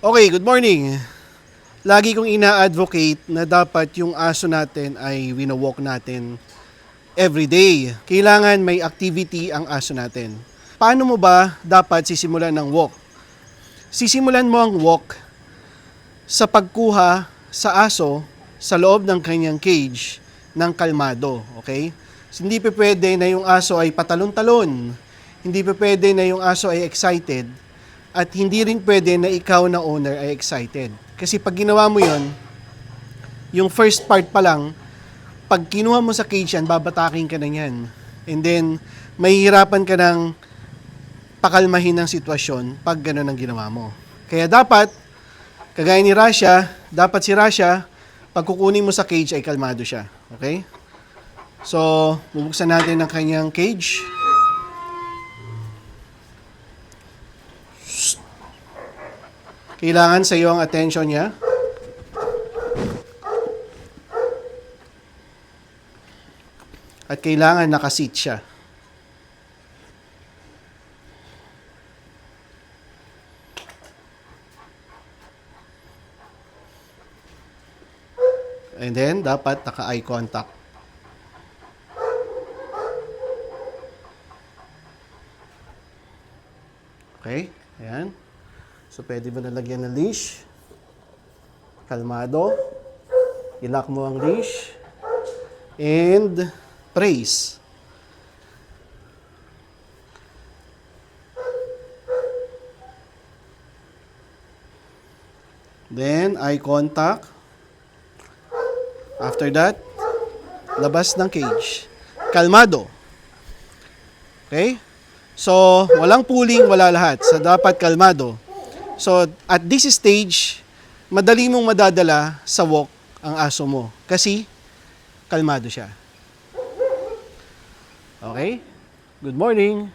Okay, good morning. Lagi kong ina-advocate na dapat yung aso natin ay winowalk natin every day. Kailangan may activity ang aso natin. Paano mo ba dapat sisimulan ng walk? Sisimulan mo ang walk sa pagkuha sa aso sa loob ng kanyang cage ng kalmado, okay? So, hindi pa pwede na yung aso ay patalon-talon. Hindi pa pwede na yung aso ay excited. At hindi rin pwede na ikaw na owner ay excited. Kasi pag ginawa mo yon, yung first part pa lang, pag kinuha mo sa cage yan, babataking ka na yan. And then, mahihirapan ka ng pakalmahin ng sitwasyon pag gano'n ang ginawa mo. Kaya dapat, kagaya ni Rasha, dapat si Rasha, pag kukunin mo sa cage ay kalmado siya. Okay? So, bubuksan natin ang kanyang cage. Kailangan sa iyo ang attention niya. At kailangan nakaseat siya. And then, dapat naka-eye contact. Okay? Ayan. So, pwede mo nalagyan ng leash. Kalmado. Ilock mo ang leash. And praise. Then, eye contact. After that, labas ng cage. Kalmado. Okay? So, walang pulling, wala lahat. So, dapat kalmado. So, at this stage, madali mong madadala sa walk ang aso mo. Kasi, kalmado siya. Okay? Good morning.